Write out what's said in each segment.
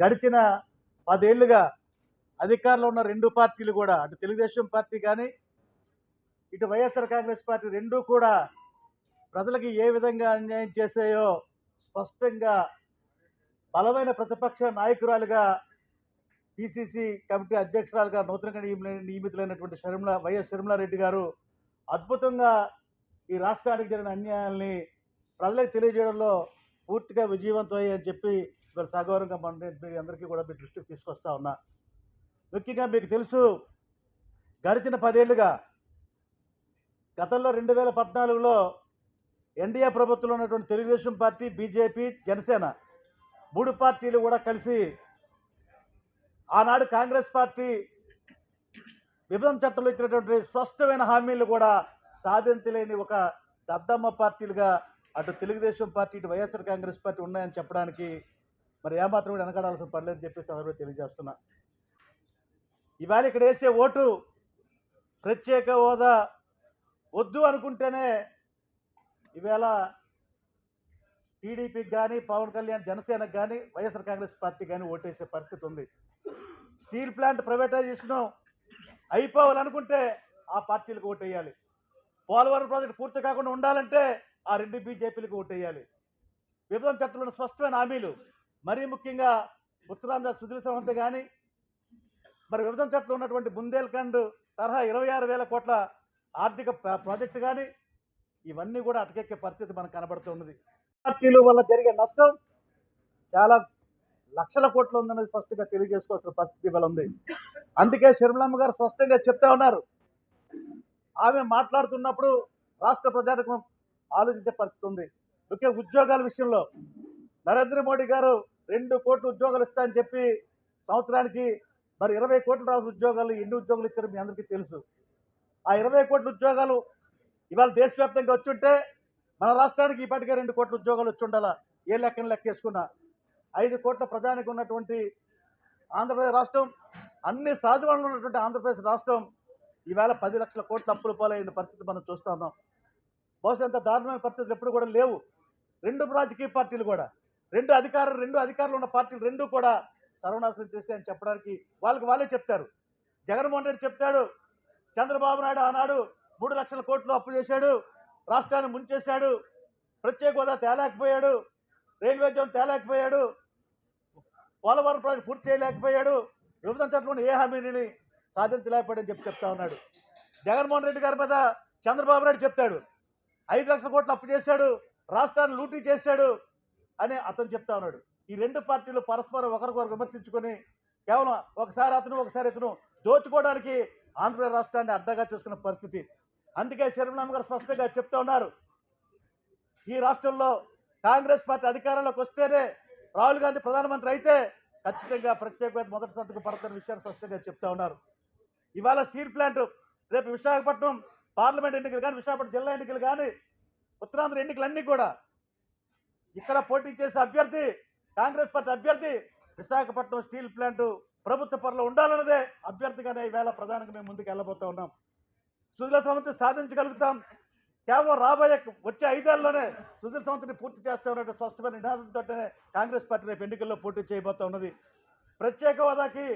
గడిచిన పదేళ్ళుగా అధికారంలో ఉన్న రెండు పార్టీలు కూడా అటు తెలుగుదేశం పార్టీ కానీ ఇటు వైఎస్ఆర్ కాంగ్రెస్ పార్టీ రెండూ కూడా ప్రజలకి ఏ విధంగా అన్యాయం చేసాయో స్పష్టంగా బలమైన ప్రతిపక్ష నాయకురాలుగా పిసిసి కమిటీ అధ్యక్షురాలుగా నూతనంగా నియమితులైనటువంటి శర్మిల వైఎస్ శర్మలారెడ్డి గారు అద్భుతంగా ఈ రాష్ట్రానికి జరిగిన అన్యాయాల్ని ప్రజలకు తెలియజేయడంలో పూర్తిగా విజయవంతమయ్యాయని చెప్పి ఇవాళ సగౌరవంగా మన మీ అందరికీ కూడా మీ దృష్టికి తీసుకొస్తా ఉన్నా. ముఖ్యంగా మీకు తెలుసు గడిచిన పదేళ్ళుగా గతంలో రెండు వేల పద్నాలుగులో ఎన్డీఏ ప్రభుత్వంలో ఉన్నటువంటి తెలుగుదేశం పార్టీ బీజేపీ జనసేన మూడు పార్టీలు కూడా కలిసి ఆనాడు కాంగ్రెస్ పార్టీ విభజన చట్టంలో ఇచ్చినటువంటి స్పష్టమైన హామీలు కూడా సాధించలేని ఒక దద్దమ్మ పార్టీలుగా అటు తెలుగుదేశం పార్టీ ఇటు వైఎస్ఆర్ కాంగ్రెస్ పార్టీ ఉన్నాయని చెప్పడానికి మరి ఏమాత్రం కూడా వెనకాడాల్సిన పర్లేదని చెప్పేసి అందరూ తెలియజేస్తున్నా. ఇవాళ ఇక్కడ వేసే ఓటు ప్రత్యేక హోదా వద్దు అనుకుంటేనే ఇవేళ టీడీపీకి కానీ పవన్ కళ్యాణ్ జనసేనకు కానీ వైఎస్ఆర్ కాంగ్రెస్ పార్టీ కానీ ఓటేసే పరిస్థితి ఉంది. స్టీల్ ప్లాంట్ ప్రైవేటైజేషన్ అయిపోవాలనుకుంటే ఆ పార్టీలకు ఓటేయాలి. పోలవరం ప్రాజెక్టు పూర్తి కాకుండా ఉండాలంటే ఆ రెండు బీజేపీలకు ఓటేయాలి. విభజన చట్టంలోని స్పష్టమైన హామీలు మరీ ముఖ్యంగా ఉత్తరాంధ్ర సుధీర్ సమంత కానీ మరి విభజన చట్టంలో ఉన్నటువంటి బుందేల్ఖండ్ తరహా ఇరవై ఆరు వేల కోట్ల ఆర్థిక ప్రాజెక్టు కానీ ఇవన్నీ కూడా అటకెక్కే పరిస్థితి మనకు కనబడుతున్నది పార్టీలు వల్ల జరిగే నష్టం చాలా లక్షల కోట్లు ఉందన్నది స్పష్టంగా తెలియజేసుకోవాల్సిన పరిస్థితి ఇవాళ ఉంది. అందుకే శర్మలమ్మ గారు స్పష్టంగా చెప్తా ఉన్నారు. ఆమె మాట్లాడుతున్నప్పుడు రాష్ట్ర ప్రజానికం ఆలోచించే పరిస్థితి ఉంది. ముఖ్య ఉద్యోగాల విషయంలో నరేంద్ర మోడీ గారు రెండు కోట్లు ఉద్యోగాలు ఇస్తా అని చెప్పి సంవత్సరానికి మరి ఇరవై కోట్ల రావాల్సిన ఉద్యోగాలు ఎన్ని ఉద్యోగాలు ఇచ్చారు మీ అందరికీ తెలుసు. ఆ ఇరవై కోట్ల ఉద్యోగాలు ఇవాళ దేశవ్యాప్తంగా వచ్చుంటే మన రాష్ట్రానికి ఇప్పటికే రెండు కోట్ల ఉద్యోగాలు వచ్చి ఉండాలా? ఏ లెక్కన లెక్కేసుకున్నా ఐదు కోట్ల ప్రధానికి ఉన్నటువంటి ఆంధ్రప్రదేశ్ రాష్ట్రం అన్ని సాధువులు ఉన్నటువంటి ఆంధ్రప్రదేశ్ రాష్ట్రం ఈవేళ పది లక్షల కోట్ల అప్పుల పాలైన పరిస్థితి మనం చూస్తున్నాం బహుశా అంత దారుణమైన పరిస్థితులు ఎప్పుడు కూడా లేవు. రెండు రాజకీయ పార్టీలు కూడా. రెండు అధికారులు రెండు అధికారులు ఉన్న పార్టీలు రెండు కూడా సర్వనాశనం చేస్తాయని చెప్పడానికి వాళ్ళకి వాళ్ళే చెప్తారు. జగన్మోహన్ రెడ్డి చెప్తాడు చంద్రబాబు నాయుడు ఆనాడు మూడు లక్షల కోట్లు అప్పు చేశాడు రాష్ట్రాన్ని ముంచేశాడు ప్రత్యేక హోదా తేలేకపోయాడు రైల్వే జోన్ తేలేకపోయాడు పోలవరం ప్రాజెక్ట్ పూర్తి చేయలేకపోయాడు విభజన చట్టంలో ఏ హామీని సాధించలేకపోయాడని చెప్పి చెప్తా ఉన్నాడు. జగన్మోహన్ రెడ్డి గారి మీద చంద్రబాబు నాయుడు చెప్తాడు ఐదు లక్షల కోట్లు అప్పు చేశాడు రాష్ట్రాన్ని లూటీ చేశాడు అని అతను చెప్తా ఉన్నాడు. ఈ రెండు పార్టీలు పరస్పరం ఒకరికొకరు విమర్శించుకొని కేవలం ఒకసారి అతను ఒకసారి ఇతను దోచుకోవడానికి ఆంధ్రప్రదేశ్ రాష్ట్రాన్ని అడ్డగా చూసుకున్న పరిస్థితి. అందుకే శర్మలామ గారు స్పష్టంగా చెప్తా ఉన్నారు. ఈ రాష్ట్రంలో కాంగ్రెస్ పార్టీ అధికారంలోకి వస్తేనే రాహుల్ గాంధీ ప్రధానమంత్రి అయితే ఖచ్చితంగా ప్రత్యేకమైన మొదటి సంతకు పడుతున్న విషయాన్ని స్పష్టంగా చెప్తా ఉన్నారు. ఇవాళ స్టీల్ ప్లాంట్ రేపు విశాఖపట్నం పార్లమెంట్ ఎన్నికలు కానీ విశాఖపట్నం జిల్లా ఎన్నికలు కానీ ఉత్తరాంధ్ర ఎన్నికలన్నీ కూడా ఇక్కడ పోటీ చేసే అభ్యర్థి కాంగ్రెస్ పార్టీ అభ్యర్థి విశాఖపట్నం స్టీల్ ప్లాంట్ ప్రభుత్వ పనులు ఉండాలన్నదే అభ్యర్థిగానే ఈవేళ ప్రధానంగా మేము ముందుకు వెళ్ళబోతా ఉన్నాం. సుజల సమంతి సాధించగలుగుతాం. కేవలం రాబోయే వచ్చే ఐదేళ్ళలోనే సుజల సమంతిని పూర్తి చేస్తామనే స్పష్టమైన నినాదంతోనే కాంగ్రెస్ పార్టీ రేపు ఎన్నికల్లో పోటీ చేయబోతా ఉన్నది. ప్రత్యేక హోదాకి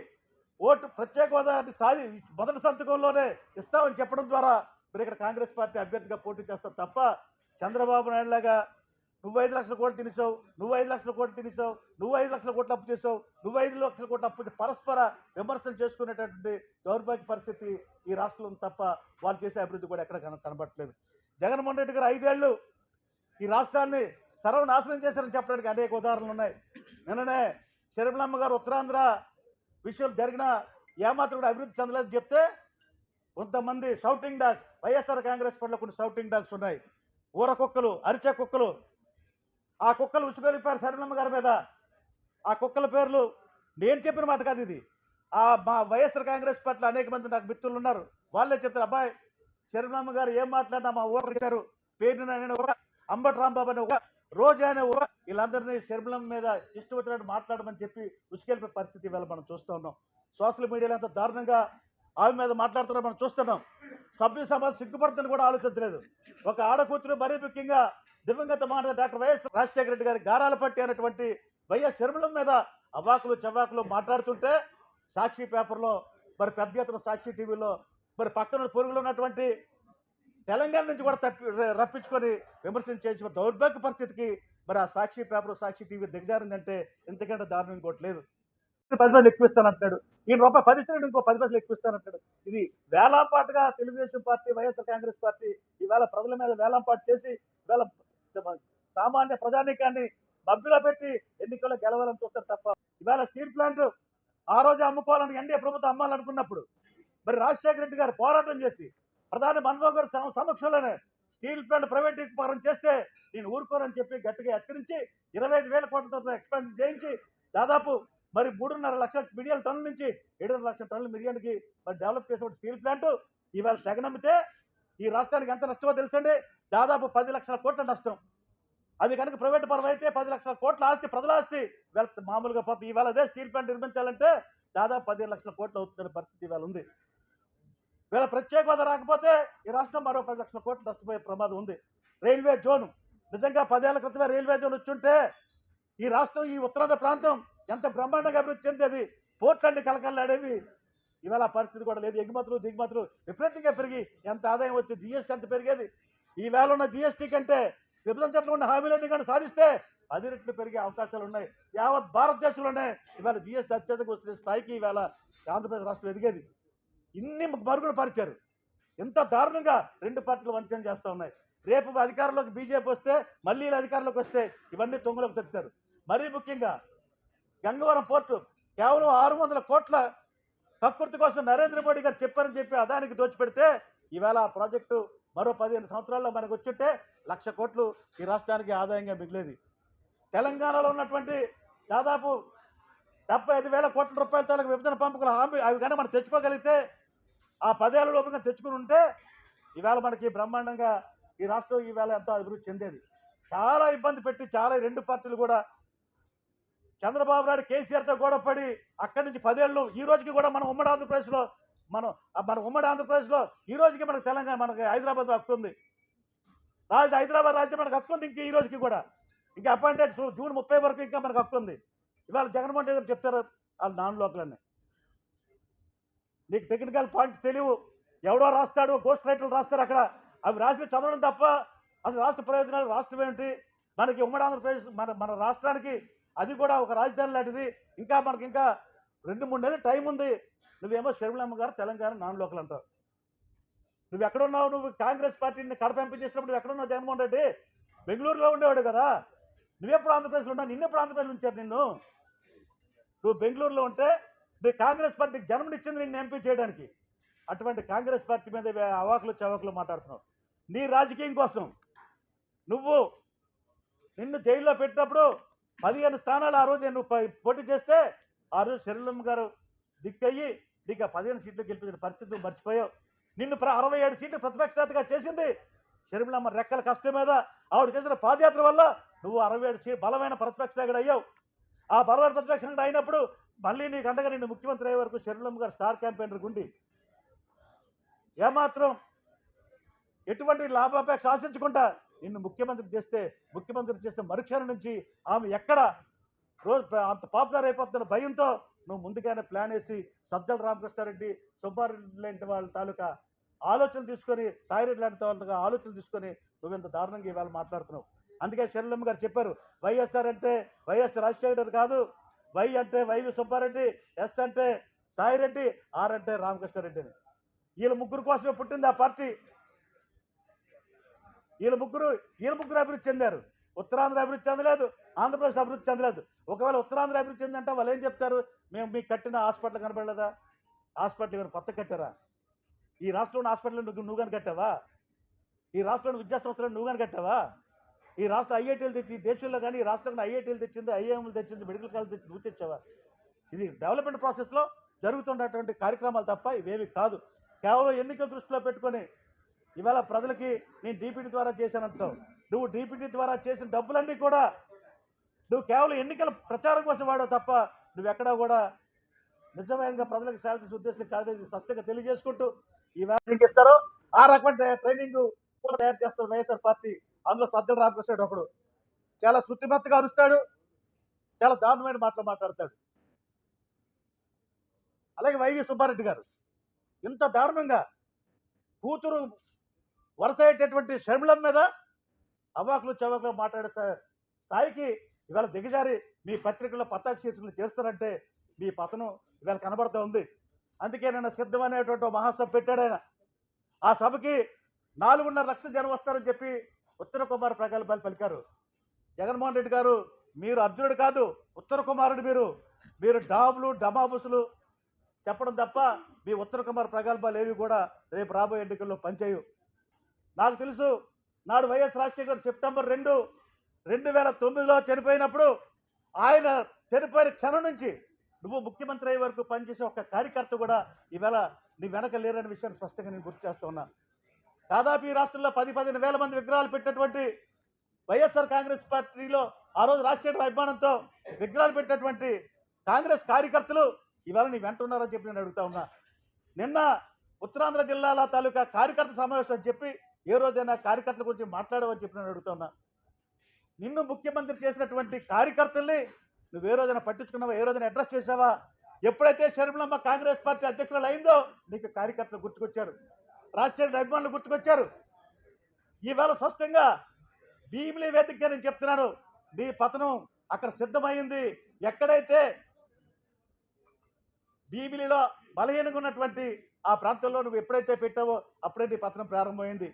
ఓటు ప్రత్యేక హోదాని సాధి మొదటి సంతకంలోనే ఇస్తామని చెప్పడం ద్వారా మీరు ఇక్కడ కాంగ్రెస్ పార్టీ అభ్యర్థిగా పోటీ చేస్తాం తప్ప చంద్రబాబు నాయుడు లాగా నువ్వు ఐదు లక్షల కోట్లు తినేసావు నువ్వు ఐదు లక్షల కోట్లు తినేసావు నువ్వు ఐదు లక్షల కోట్లు అప్పు చేసావు నువ్వు ఐదు లక్షల కోట్లు అప్పు పరస్పర విమర్శలు చేసుకునేటటువంటి దౌర్భాగ్య పరిస్థితి ఈ రాష్ట్రంలో ఉంది తప్ప వాళ్ళు చేసే అభివృద్ధి కూడా ఎక్కడ కన- కనబడట్లేదు. జగన్మోహన్ రెడ్డి గారు ఐదేళ్ళు ఈ రాష్ట్రాన్ని సర్వనాశనం చేశారని చెప్పడానికి అనేక ఉదాహరణలు ఉన్నాయి. నిన్ననే శరీరమ్మ గారు ఉత్తరాంధ్ర విషయాలు జరిగిన ఏమాత్రం కూడా అభివృద్ధి చెందలేదని చెప్తే కొంతమంది షౌటింగ్ డాగ్స్ వైఎస్ఆర్ కాంగ్రెస్ పట్ల కొన్ని షౌటింగ్ డాగ్స్ ఉన్నాయి. ఊర కుక్కలు అరిచే కుక్కలు ఆ కుక్కలు ఉసుగొలిపారు శరణమ్మ గారి మీద. ఆ కుక్కల పేర్లు నేను చెప్పిన మాట కాదు ఇది. ఆ మా వైఎస్ఆర్ కాంగ్రెస్ పార్టీలో అనేక మంది నాకు మిత్రులు ఉన్నారు. వాళ్ళే చెప్తారు అబ్బాయి శరణమ్మ గారు ఏం మాట్లాడినా మా ఊరు ఇచ్చారు పేరు నేను ఒక అంబటి రాంబాబు అనే ఒక రోజా అనే ఒక వీళ్ళందరినీ శర్మలం మీద ఇష్టం వచ్చినట్టు మాట్లాడమని చెప్పి ఉసుకెళ్ళిపోయే పరిస్థితి ఇవాళ మనం చూస్తూ ఉన్నాం. సోషల్ మీడియాలో అంత దారుణంగా ఆమె మీద మాట్లాడుతున్నా మనం చూస్తున్నాం. సభ్య సమాజం సిగ్గుపడుతుందని కూడా ఆలోచించలేదు. ఒక ఆడకూతురు మరీ ముఖ్యంగా దివంగత మాట డాక్టర్ వైఎస్ రాజశేఖర రెడ్డి గారి గారాల పట్టి అనేటువంటి వైఎస్ శర్మలం మీద అవాకులు చవాకులు మాట్లాడుతుంటే సాక్షి పేపర్లో మరి పెద్ద ఎత్తున సాక్షి టీవీలో మరి పక్కన పొరుగులో ఉన్నటువంటి తెలంగాణ నుంచి కూడా తప్పి రప్పించుకొని విమర్శన చేసిన దౌర్భాగ్య పరిస్థితికి మరి ఆ సాక్షి పేపర్ సాక్షి టీవీ దిగజారిందంటే ఇంతకంటే దారుణం ఇంకోటి లేదు. పది పైసలు ఎక్కువిస్తానంటున్నాడు. ఈయన రూపాయి పది ఇస్తాడు ఇంకో పది పైసలు ఎక్కువ ఇది వేలంపాటుగా Telugu Desam party YSR Congress party ఈవేళ ప్రజల మీద వేలంపాటు చేసి వేళ సామాన్య ప్రజానీకాన్ని మబ్బిలో పెట్టి ఎన్నికల్లో గెలవాలని చూస్తారు తప్ప ఇవాళ స్టీల్ ప్లాంట్ ఆ రోజు అమ్ముకోవాలని ఎన్డీఏ ప్రభుత్వం అమ్మాలనుకున్నప్పుడు మరి రాజశేఖర రెడ్డి గారు పోరాటం చేసి ప్రధాని మన్మోహన్ గారి సమక్షంలోనే స్టీల్ ప్లాంట్ ప్రైవేటీకరణ చేస్తే నేను ఊరుకోనని చెప్పి గట్టిగా హెచ్చరించి ఇరవై ఐదు వేల కోట్లతో ఎక్స్పాండ్ చేయించి దాదాపు మరి మూడున్నర లక్షల మిలియన్ టన్నుల నుంచి ఏడున్నర లక్షల టన్నుల మిలియన్కి మరి డెవలప్ చేసిన స్టీల్ ప్లాంట్ ఇవాళ తెగనమ్మితే ఈ రాష్ట్రానికి ఎంత నష్టమో తెలుసండి? దాదాపు పది లక్షల కోట్ల నష్టం. అది కనుక ప్రైవేట్ పరం అయితే పది లక్షల కోట్ల ఆస్తి ప్రజల ఆస్తి. ఇవాళ మామూలుగా పోతే ఈవేళ అదే స్టీల్ ప్లాంట్ నిర్మించాలంటే దాదాపు పదిహేను లక్షల కోట్లు అవుతున్న పరిస్థితి ఇవాళ ఉంది. వీళ్ళ ప్రత్యేక హోదా రాకపోతే ఈ రాష్ట్రం మరో పది లక్షల కోట్లు నష్టపోయే ప్రమాదం ఉంది. Railway zone. నిజంగా పదేళ్ళ క్రితమే రైల్వే జోన్ వచ్చుంటే ఈ రాష్ట్రం ఈ ఉత్తరాంధ్ర ప్రాంతం ఎంత బ్రహ్మాండంగా అభివృద్ధి చెందేది? పోర్ట్లన్నీ కలకల్లాడేవి. ఇవాళ పరిస్థితి కూడా లేదు. ఎగుమతులు దిగుమతులు విపరీతంగా పెరిగి ఎంత ఆదాయం వచ్చి జిఎస్టీ ఎంత పెరిగేది? ఈ వేళ ఉన్న జిఎస్టీ కంటే విభజన చట్టంలో ఉన్న హామీలన్నీ కానీ సాధిస్తే పది రెట్లు పెరిగే అవకాశాలు ఉన్నాయి. యావత్ భారతదేశంలోనే ఇవాళ జిఎస్టీ అత్యధిక వచ్చిన స్థాయికి ఇవాళ ఆంధ్రప్రదేశ్ రాష్ట్రం ఎదిగేది. ఇన్ని మరుగున పరిచారు. ఎంత దారుణంగా రెండు పార్టీలు వంచన చేస్తూ ఉన్నాయి. రేపు అధికారంలోకి బీజేపీ వస్తే మళ్ళీ అధికారంలోకి వస్తే ఇవన్నీ తొంగలోకి తెచ్చారు. మరీ ముఖ్యంగా గంగవరం పోర్టు కేవలం ఆరు వందల కోట్ల ప్రకృతి కోసం నరేంద్ర మోడీ గారు చెప్పారని చెప్పి అదానికి దోచిపెడితే ఈవేళ ఆ ప్రాజెక్టు మరో పదిహేను సంవత్సరాల్లో మనకు వచ్చుంటే లక్ష కోట్లు ఈ రాష్ట్రానికి ఆదాయంగా మిగిలేది. తెలంగాణలో ఉన్నటువంటి దాదాపు డెబ్బై ఐదు వేల కోట్ల రూపాయల తాలూకు విభజన పంపకల హామీ అవి కానీ మనం తెచ్చుకోగలిగితే ఆ పదేళ్ళ లోపంగా తెచ్చుకుని ఉంటే ఈవేళ మనకి బ్రహ్మాండంగా ఈ రాష్ట్రం ఈవేళ ఎంతో అభివృద్ధి చెందేది. చాలా ఇబ్బంది పెట్టి చాలా రెండు పార్టీలు కూడా చంద్రబాబు నాయుడు కేసీఆర్తో గొడవపడి అక్కడి నుంచి పదేళ్ళు ఈ రోజుకి కూడా మనం ఉమ్మడి ఆంధ్రప్రదేశ్లో మనం మన ఉమ్మడి ఆంధ్రప్రదేశ్లో ఈ రోజుకి మనకు తెలంగాణ మనకి హైదరాబాద్ హక్కుంది రాజు హైదరాబాద్ రాజ్యం మనకు హక్కుంది ఇంకా ఈ రోజుకి కూడా. ఇంకా అపాయింటెడ్ జూన్ ముప్పై వరకు ఇంకా మనకు హక్కుంది ఇవాళ జగన్మోహన్ రెడ్డి గారు చెప్తారు వాళ్ళు నాన్ లోకలన్నీ. నీకు టెక్నికల్ పాయింట్ తెలియవు. ఎవడో రాస్తాడు గోస్ట్ రైటర్లు రాస్తారు అక్కడ. అవి రాసి చదవడం తప్ప అసలు రాష్ట్ర ప్రయోజనాలు రాష్ట్రం ఏంటి మనకి ఉమ్మడి ఆంధ్రప్రదేశ్ మన మన రాష్ట్రానికి అది కూడా ఒక రాజధాని లాంటిది. ఇంకా మనకి ఇంకా రెండు మూడు నెలలు టైం ఉంది. నువ్వేమో షర్మిలమ్మ గారు తెలంగాణ నాన్ లోకల్ అంటావు. నువ్వు ఎక్కడున్నావు? నువ్వు కాంగ్రెస్ పార్టీని కడప ఎంపీ చేసినప్పుడు నువ్వు ఎక్కడున్నావు జగన్మోహన్ రెడ్డి? బెంగళూరులో ఉండేవాడు కదా. నువ్వెప్పుడు ఆంధ్రప్రదేశ్లో ఉన్నావు. నిన్నెప్పుడు ఆంధ్రప్రదేశ్ ఉంచారు నిన్ను. నువ్వు బెంగళూరులో ఉంటే నీ కాంగ్రెస్ పార్టీకి జన్మనిచ్చింది నిన్ను ఎంపీ చేయడానికి. అటువంటి కాంగ్రెస్ పార్టీ మీద అవాకులు చవాకులు మాట్లాడుతున్నావు. నీ రాజకీయం కోసం నువ్వు నిన్ను జైల్లో పెట్టినప్పుడు పదిహేను స్థానాలు ఆ రోజు నువ్వు పోటీ చేస్తే ఆ రోజు శరీరం గారు దిక్కయ్యి నీకు ఆ పదిహేను సీట్లు గెలిపించిన పరిస్థితి నువ్వు మర్చిపోయావు. నిన్ను ప్ర- అరవై ఏడు సీట్లు ప్రతిపక్షాతగా చేసింది షర్మిలమ్మ రెక్కల కష్టం మీద. ఆవిడ చేసిన పాదయాత్ర వల్ల నువ్వు అరవై ఏడు సీ బలమైన ప్రతిపక్ష నాయకుడు అయ్యావు. ఆ బలమైన ప్రతిపక్ష నాయకుడు అయినప్పుడు మళ్ళీ నీకు అండగా నిన్ను ముఖ్యమంత్రి అయ్యే వరకు షర్మిలమ్మ గారు స్టార్ క్యాంపెయినర్ గుండి. ఏమాత్రం ఎటువంటి లాభాపేక్ష ఆశించకుండా నిన్ను ముఖ్యమంత్రి చేస్తే ముఖ్యమంత్రి చేసిన మరుక్షణం నుంచి ఆమె ఎక్కడ? రోజు అంత పాపులర్ అయిపోతున్న భయంతో నువ్వు ముందుగానే ప్లాన్ వేసి సజ్జల రామకృష్ణారెడ్డి సుబ్బారెడ్డి లాంటి వాళ్ళ తాలూకా ఆలోచనలు తీసుకొని సాయిరెడ్డి లాంటి వాళ్ళ ఆలోచనలు తీసుకొని నువ్వు ఇంత దారుణంగా ఇవాళ మాట్లాడుతున్నావు. అందుకే శరణమ్మ గారు చెప్పారు వైఎస్ఆర్ అంటే వైఎస్ రాజశేఖర్ కాదు వై అంటే వైవి సుబ్బారెడ్డి ఎస్ అంటే సాయిరెడ్డి ఆర్ అంటే రామకృష్ణారెడ్డి అని. వీళ్ళ ముగ్గురు కోసమే పుట్టింది ఆ పార్టీ. వీళ్ళ ముగ్గురు వీళ్ళ ముగ్గురు అభివృద్ధి చెందారు. ఉత్తరాంధ్ర అభివృద్ధి చెందలేదు ఆంధ్రప్రదేశ్ అభివృద్ధి చెందలేదు. ఒకవేళ ఉత్తరాంధ్ర అభివృద్ధి చెందంటే వాళ్ళు ఏం చెప్తారు? మేము మీకు కట్టిన హాస్పిటల్ కనబడలేదా? హాస్పిటల్ ఏమైనా కొత్త కట్టారా? ఈ రాష్ట్రంలో హాస్పిటల్ నువ్వు నువ్వు కానీ కట్టావా? ఈ రాష్ట్రంలో విద్యా సంస్థలు నువ్వు కానీ కట్టావా? ఈ రాష్ట్రం ఐఐటీలు తెచ్చి దేశంలో కానీ ఈ రాష్ట్రంలో ఐఐటీలు తెచ్చింది ఐఐఎంలు తెచ్చింది మెడికల్ కాలేజ్ తెచ్చి నువ్వు తెచ్చావా? ఇది డెవలప్మెంట్ ప్రాసెస్లో జరుగుతున్నటువంటి కార్యక్రమాలు తప్ప ఇవేవి కాదు. కేవలం ఎన్నికల దృష్టిలో పెట్టుకొని ఇవాళ ప్రజలకి నేను డీపీటీ ద్వారా చేశానంటావు నువ్వు డీపీటీ ద్వారా చేసిన డబ్బులన్నీ కూడా నువ్వు కేవలం ఎన్నికల ప్రచారం కోసం వాడావు తప్ప నువ్వెక్కడా కూడా నిజమైన ప్రజలకు సేవ చేసే ఉద్దేశం కాదని స్పష్టంగా తెలియజేసుకుంటూ ఈ నీకు ఇస్తారో. ఆ రకమైన ట్రైనింగ్ కూడా తయారు చేస్తారు వైఎస్ఆర్ పార్టీ అందులో సజ్జల రామకృష్ణుడు ఒకడు. చాలా శృతిమత్తగా అరుస్తాడు చాలా దారుణమైన మాటలు మాట్లాడతాడు. అలాగే వైవి సుబ్బారెడ్డి గారు. ఇంత దారుణంగా కూతురు వరుస అయ్యేటటువంటి షర్మిలం మీద అవాకులు చవాకులు మాట్లాడే స్థాయికి ఇవాళ దిగజారి మీ పత్రికల్లో పతాక శీర్షికలు చేస్తారంటే మీ పతనం ఇవాళ కనబడుతూ ఉంది. అందుకే నన్ను సిద్ధం అనేటువంటి మహాసభ పెట్టాడు ఆయన. ఆ సభకి నాలుగున్నర లక్షల జనం వస్తారని చెప్పి ఉత్తర కుమార్ ప్రగల్భాలు పలికారు. జగన్మోహన్ రెడ్డి గారు మీరు అర్జునుడు కాదు ఉత్తర కుమారుడు మీరు. మీరు డాబులు డమాబుసులు చెప్పడం తప్ప మీ ఉత్తర కుమార్ ప్రగల్భాలు ఏవి కూడా రేపు రాబోయే ఎన్నికల్లో పనిచేయవు. నాకు తెలుసు నాడు వైఎస్ రాజశేఖర్ సెప్టెంబర్ రెండు రెండు వేల తొమ్మిదిలో చనిపోయినప్పుడు ఆయన చనిపోయిన క్షణం నుంచి నువ్వు ముఖ్యమంత్రి అయ్యే వరకు పనిచేసే ఒక కార్యకర్త కూడా ఈవేళ నీ వెనక లేరని విషయాన్ని స్పష్టంగా నేను గుర్తు చేస్తూ ఉన్నా. దాదాపు ఈ రాష్ట్రంలో పది పదిహేను వేల మంది విగ్రహాలు పెట్టినటువంటి వైఎస్ఆర్ కాంగ్రెస్ పార్టీలో ఆ రోజు రాజశేఖర అభిమానంతో విగ్రహాలు పెట్టినటువంటి కాంగ్రెస్ కార్యకర్తలు ఇవాళ నీ వెంట ఉన్నారని చెప్పి నేను అడుగుతా ఉన్నా. నిన్న ఉత్తరాంధ్ర జిల్లాల తాలూకా కార్యకర్త సమావేశం చెప్పి ఏ రోజైనా కార్యకర్తల గురించి మాట్లాడవని చెప్పి నేను అడుగుతున్నా నిన్ను ముఖ్యమంత్రి చేసినటువంటి కార్యకర్తల్ని నువ్వు ఏ రోజైనా పట్టించుకున్నావా? ఏ రోజైనా అడ్రస్ చేసావా ఎప్పుడైతే షర్మిలమ్మ కాంగ్రెస్ పార్టీ అధ్యక్షురాలు అయిందో నీకు కార్యకర్తలు గుర్తుకొచ్చారు. రాజశేఖర అభిమానులు గుర్తుకొచ్చారు. ఈవేళ స్పష్టంగా భీమిలి వేదికగా నేను చెప్తున్నాను. నీ పతనం అక్కడ సిద్ధమైంది. ఎక్కడైతే భీమిలిలో బలహీనంగా ఉన్నటువంటి ఆ ప్రాంతంలో నువ్వు ఎప్పుడైతే పెట్టావో అప్పుడే నీ పతనం ప్రారంభమైంది.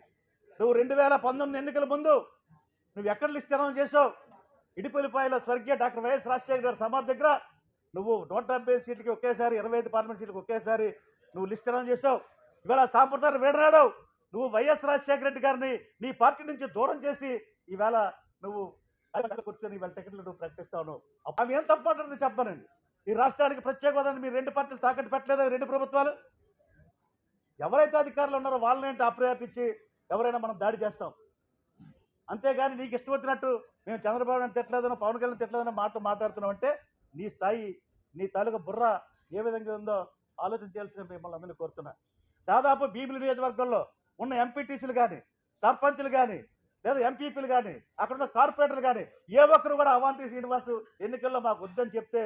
నువ్వు రెండు వేల పంతొమ్మిది ఎన్నికల ముందు నువ్వు ఎక్కడ లిస్ట్ అనౌన్స్ చేసావు ఇడిపల్లిపాయలో స్వర్గీయ డాక్టర్ వైఎస్ రాజశేఖర గారి సమాధి దగ్గర నువ్వు నూట డెబ్బై సీట్లకి ఒకేసారి ఇరవై ఐదు పార్లమెంట్ సీట్లకి ఒకేసారి నువ్వు లిస్ట్ అనౌన్స్ చేసావు ఇవాళ సాంప్రదాయం వేడనాడు నువ్వు వైఎస్ రాజశేఖర రెడ్డి గారిని నీ పార్టీ నుంచి దూరం చేసి ఈవేళ నువ్వు కూర్చొని ఇవాళ టికెట్లు నువ్వు ప్రకటిస్తావు. అవి ఏం తప్పు అంటుంది ఈ రాష్ట్రానికి ప్రత్యేక హోదాని మీరు రెండు పార్టీలు తాకట్టు పెట్టలేదా రెండు ప్రభుత్వాలు? ఎవరైతే అధికారులు ఉన్నారో వాళ్ళని ఏంటి అప్రయారిటీ ఎవరైనా మనం దాడి చేస్తాం. అంతేగాని నీకు ఇష్టం వచ్చినట్టు మేము చంద్రబాబు నాయుడు తిట్టలేదనో పవన్ కళ్యాణ్ తిట్టలేదనో మాట మాట్లాడుతున్నాం అంటే నీ స్థాయి నీ తాలూకా బుర్ర ఏ విధంగా ఉందో ఆలోచన చేయాల్సిన మిమ్మల్ని అందరినీ కోరుతున్నా. దాదాపు భీమిలి నియోజకవర్గంలో ఉన్న ఎంపీటీసీలు కానీ సర్పంచ్లు కానీ లేదా ఎంపీపీలు కానీ అక్కడ ఉన్న కార్పొరేటర్లు కానీ ఏ ఒక్కరు కూడా అవాంతి శ్రీనివాసు ఎన్నికల్లో మాకు వద్దని చెప్తే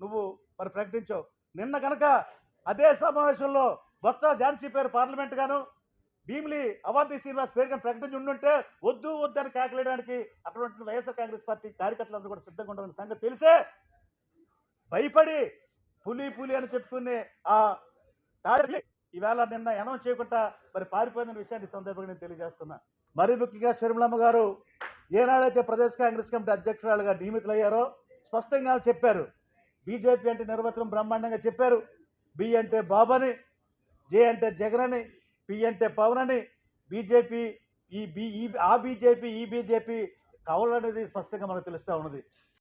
నువ్వు మరి ప్రకటించావు. నిన్న కనుక అదే సమావేశంలో బొత్స ఝాన్సీ పేరు పార్లమెంట్ గాను భీమిలి అవంతి శ్రీనివాస్ పేరుగా కానీ ప్రకటించి ఉండుంటే వద్దు వద్దు అని కాకలేయడానికి అక్కడ వైఎస్ఆర్ కాంగ్రెస్ పార్టీ కార్యకర్తలందరూ కూడా సిద్ధంగా ఉండాలని సంగతి తెలిసే భయపడి పులి పులి అని చెప్పుకునే ఆ తాడి ఈవేళ నిన్న అనౌన్స్ చేయకుండా మరి పారిపోయిన విషయాన్ని సందర్భంగా నేను తెలియజేస్తున్నా. మరి ముఖ్యంగా షర్మిలమ్మ గారు ఏనాడైతే ప్రదేశ్ కాంగ్రెస్ కమిటీ అధ్యక్షురాలుగా నియమితులయ్యారో స్పష్టంగా చెప్పారు. బీజేపీ అంటే నిర్వచనం బ్రహ్మాండంగా చెప్పారు. బి అంటే బాబు అని జే అంటే జగన్ అని పి అంటే పవన్ అని బీజేపీ ఈ బీ ఈ ఆ బీజేపీ ఈ బీజేపీ కవలు స్పష్టంగా మనకు తెలుస్తూ ఉన్నది.